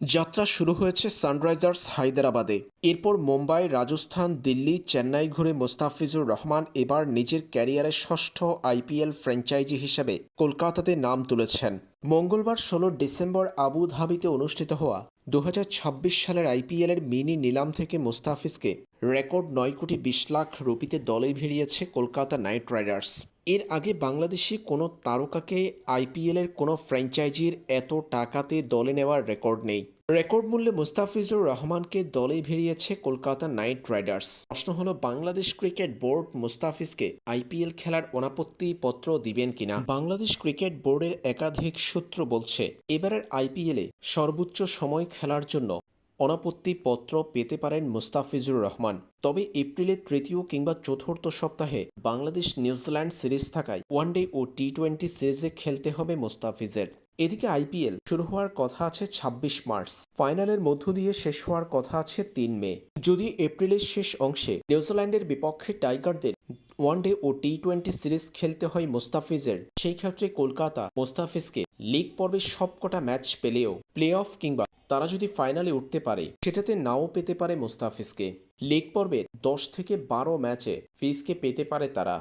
যাত্রা শুরু হয়েছে সানরাইজার্স হায়দ্রাবাদে। এরপর মুম্বাই, রাজস্থান, দিল্লি, চেন্নাই ঘুরে মোস্তাফিজুর রহমান এবার নিজের ক্যারিয়ারের ষষ্ঠ আইপিএল ফ্র্যাঞ্চাইজি হিসেবে কলকাতাতে নাম তুলেছেন। মঙ্গলবার ষোলো ডিসেম্বর আবু ধাবিতে অনুষ্ঠিত হওয়া দু হাজার ছাব্বিশ সালের আইপিএলের মিনি নিলাম থেকে মোস্তাফিজকে রেকর্ড নয় কোটি বিশ লাখ রুপিতে দলে ভিড়িয়েছে কলকাতা নাইট রাইডার্স। এর আগে বাংলাদেশি কোনো তারকাকে আইপিএলের কোনো ফ্র্যাঞ্চাইজির এত টাকাতে দলে নেওয়ার রেকর্ড নেই। রেকর্ড মূল্যে মুস্তাফিজুর রহমানকে দলে ভিড়িয়েছে কলকাতা নাইট রাইডার্স। প্রশ্ন হলো, বাংলাদেশ ক্রিকেট বোর্ড মুস্তাফিজকে আইপিএল খেলার অনাপত্তি পত্র দিবেন কিনা? বাংলাদেশ ক্রিকেট বোর্ডের একাধিক সূত্র বলছে, এবারের আইপিএলে সর্বোচ্চ সময় খেলার জন্য অনাপত্তি পত্র পেতে পারেন মুস্তাফিজুর রহমান। তবে এপ্রিলের তৃতীয় কিংবা চতুর্থ সপ্তাহে বাংলাদেশ নিউজিল্যান্ড সিরিজ থাকায় ওয়ানডে ও টি টোয়েন্টি সিরিজে খেলতে হবে মুস্তাফিজের। এদিকে আইপিএল শুরু হওয়ার কথা আছে ২৬ মার্চ। ফাইনালের মধ্য দিয়ে শেষ হওয়ার কথা আছে তিন মে। যদি এপ্রিলের শেষ অংশে নিউজিল্যান্ডের বিপক্ষে টাইগারদের ওয়ানডে ও টি টোয়েন্টি সিরিজ খেলতে হয় মোস্তাফিজের, সেই ক্ষেত্রে কলকাতা মোস্তাফিজকে লিগ পর্বে সবকটা ম্যাচ পেলেও প্লে অফ কিংবা তারা যদি ফাইনালে উঠতে পারে, সেটাতে নাও পেতে পারে মোস্তাফিজকে। লিগ পর্বের দশ থেকে বারো ম্যাচে ফিজকে পেতে পারে তারা।